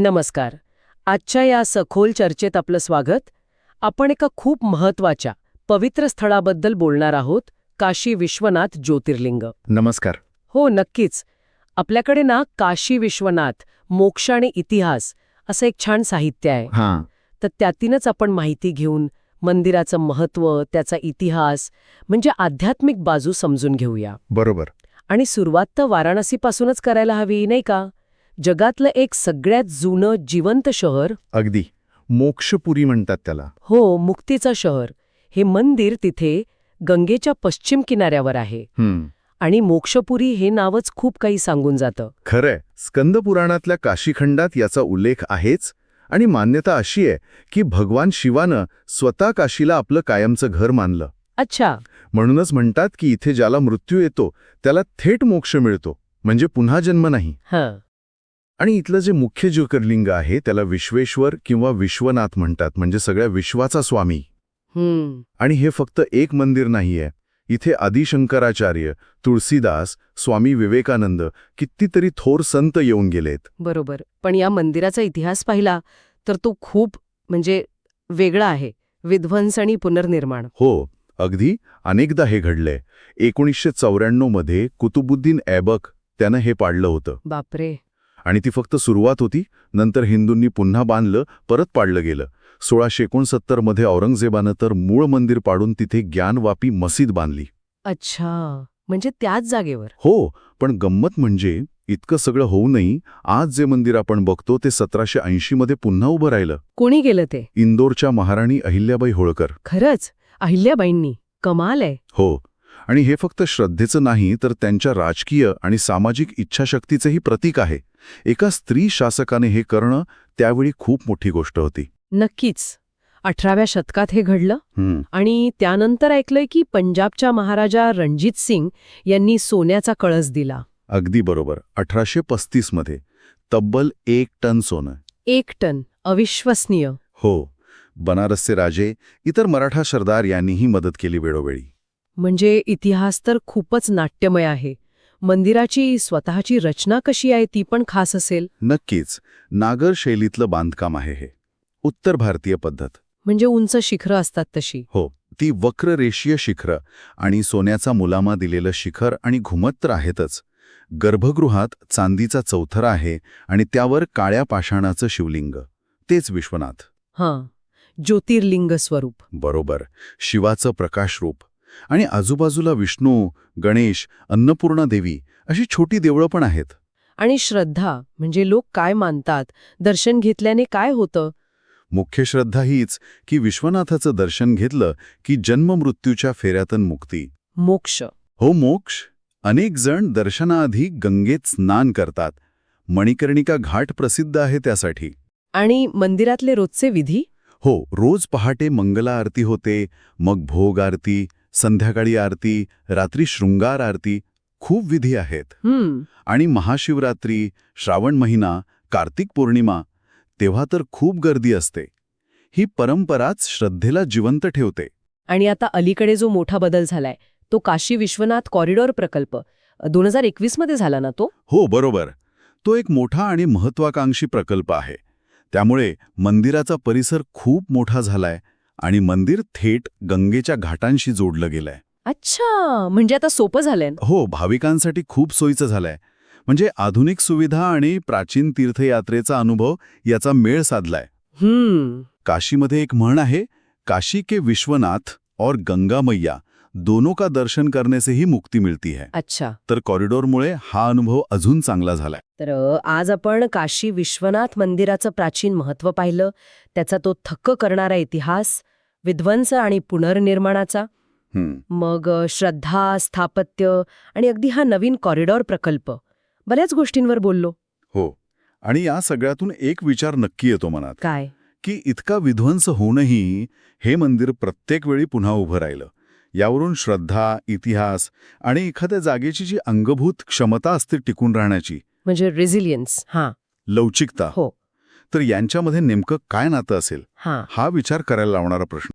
नमस्कार. आजच्या या सखोल चर्चेत आपलं स्वागत. आपण एका खूप महत्त्वाच्या पवित्र स्थळाबद्दल बोलणार आहोत काशी विश्वनाथ ज्योतिर्लिंग. नमस्कार. हो नक्कीच. आपल्याकडे ना काशी विश्वनाथ मोक्ष आणि इतिहास असं एक छान साहित्य आहे. हां. तर त्यातीनच आपण माहिती घेऊन मंदिराचं महत्त्व त्याचा इतिहास म्हणजे आध्यात्मिक बाजू समजून घेऊया. बरोबर. आणि सुरुवात तर वाराणसीपासूनच करायला हवी नाही का? जगातलं एक सगळ्यात जुनं जिवंत शहर? अगदी. मोक्षपुरी म्हणतात त्याला. हो मुक्तीचं शहर. हे मंदिर तिथे गंगेच्या पश्चिम किनाऱ्यावर आहे. हं आणि मोक्षपुरी हे नावच खूप काही सांगून जातं. खरंय. स्कंद पुराणातल्या काशीखंडात याचा उल्लेख आहेच. आणि मान्यता अशी आहे की भगवान शिवानं स्वतः काशीला आपलं कायमचं घर मानलं. अच्छा. म्हणूनच म्हणतात की इथे ज्याला मृत्यू येतो त्याला थेट मोक्ष मिळतो. म्हणजे पुन्हा जन्म नाही. हं. आणि इथलं जे मुख्य ज्योतिर्लिंग आहे त्याला विश्वेश्वर किंवा विश्वनाथ म्हणतात म्हणजे सगळ्या विश्वाचा स्वामी. आणि हे फक्त एक मंदिर नाहीये. इथे आदिशंकराचार्य तुळसीदास स्वामी विवेकानंद कितीतरी थोर संत येऊन गेलेत. बरोबर. पण या मंदिराचा इतिहास पाहिला तर तो खूप म्हणजे वेगळा आहे. विध्वंस आणि पुनर्निर्माण. हो अगदी अनेकदा हे घडलंय. एकोणीसशे चौऱ्याण्णवमध्ये कुतुबुद्दीन ऐबक त्यानं हे पाडलं होतं. बापरे. आणि ती फक्त सुरुवात होती नंतर हिंदूंनी पुन्हा बांधलं परत पाडलं गेलं. सोळाशे एकोणसत्तरमध्ये औरंगजेबानं तर मूळ मंदिर पाडून तिथे ज्ञानवापी मसीद बांधली. अच्छा म्हणजे त्याच जागेवर. हो पण गंमत म्हणजे इतकं सगळं होऊनही आज जे मंदिर आपण बघतो ते सतराशे ऐंशी मध्ये पुन्हा उभं राहिलं. कोणी गेलं ते? इंदोरच्या महाराणी अहिल्याबाई होळकर. खरंच अहिल्याबाईंनी. कमाल आहे. हो आणि हे फक्त श्रद्धेचं नाही तर त्यांच्या राजकीय आणि सामाजिक इच्छाशक्तीचेही प्रतीक आहे. एका स्त्री शासकाने हे करणं त्यावेळी खूप मोठी गोष्ट होती. नक्कीच. अठराव्या शतकात हे घडलं आणि त्यानंतर ऐकलंय की पंजाबच्या महाराजा रणजित सिंग यांनी सोन्याचा कळस दिला. अगदी बरोबर. अठराशे पस्तीसमध्ये. तब्बल एक टन सोनं. एक टन. अविश्वसनीय. हो. बनारसचे राजे इतर मराठा सरदार यांनीही मदत केली वेळोवेळी. म्हणजे इतिहास तर खूपच नाट्यमय आहे. मंदिराची स्वतःची रचना कशी आहे ती पण खास असेल? नक्कीच. नागर शैलीतलं बांधकाम आहे हे. उत्तर भारतीय पद्धत. म्हणजे उंच शिखरं असतात तशी. हो. ती वक्र रेषीय शिखरं आणि सोन्याचा मुलामा दिलेलं शिखर आणि घुमत तर आहेतच. गर्भगृहात चांदीचा चौथरा आहे आणि त्यावर काळ्या पाषाणाचं शिवलिंग. तेच विश्वनाथ. हां. ज्योतिर्लिंग स्वरूप बरोबर. शिवाचं प्रकाशरूप. आणि आजूबाजूला विष्णू गणेश अन्नपूर्णा देवी अशी छोटी देवळं पण आहेत. आणि श्रद्धा म्हणजे लोक काय मानतात? दर्शन घेतल्याने काय होतं? मुख्य श्रद्धा हीच की विश्वनाथाचं दर्शन घेतलं की जन्ममृत्यूच्या फेऱ्यातून मुक्ती. मोक्ष. हो मोक्ष? अनेक जण दर्शनाआधी गंगेत स्नान करतात. मणिकर्णिका घाट प्रसिद्ध आहे त्यासाठी. आणि मंदिरातले रोजचे विधी? हो रोज पहाटे मंगला आरती होते मग भोग आरती संध्याकाळी आरती रात्री शृंगार आरती खूप विधी आहेत. आणि महाशिवरात्री श्रावण महिना कार्तिक पौर्णिमा तेव्हा तर खूप गर्दी असते. ही परंपराच श्रद्धेला जिवंत ठेवते. आणि आता अलीकडे जो मोठा बदल झालाय तो काशी विश्वनाथ कॉरिडॉर प्रकल्प. दोन हजार एकवीसमध्ये झाला ना तो? हो बरोबर. तो एक मोठा आणि महत्वाकांक्षी प्रकल्प आहे. त्यामुळे मंदिराचा परिसर खूप मोठा झालाय आणि मंदिर थेट गंगेच्या घाटांशी जोडलं गेलंय. अच्छा म्हणजे आता सोपं झालंय. हो भाविकांसाठी खूप सोयीचं झालंय. म्हणजे आधुनिक सुविधा आणि प्राचीन तीर्थयात्रेचा अनुभव याचा मेळ साधलाय. हम्म. काशीमध्ये एक म्हण आहे काशी के विश्वनाथ और गंगा मैया दोनों का दर्शन करने से ही मुक्ती मिळती है. अच्छा. तर कॉरिडॉरमुळे हा अनुभव अजून चांगला झालाय. तर आज आपण काशी विश्वनाथ मंदिराचं प्राचीन महत्त्व पाहिलं. त्याचा तो थक्क करणारा इतिहास विध्वंस आणि पुनर्निर्माणाचा. मग श्रद्धा स्थापत्य आणि अगदी हा नवीन कॉरिडॉर प्रकल्प. बऱ्याच गोष्टींवर बोललो. हो. आणि या सगळ्यातून एक विचार नक्की येतो मनात. काय? की इतका विध्वंस होऊनही हे मंदिर प्रत्येक वेळी पुन्हा उभं राहिलं. यावरून श्रद्धा इतिहास आणि एखाद्या जागेची जी अंगभूत क्षमता असते टिकून राहण्याची. म्हणजे रेझिलियन्स हां. लवचिकता. हो. तर यांच्यामध्ये नेमकं काय नातं असेल? हां. हा विचार करायला लावणारा प्रश्न.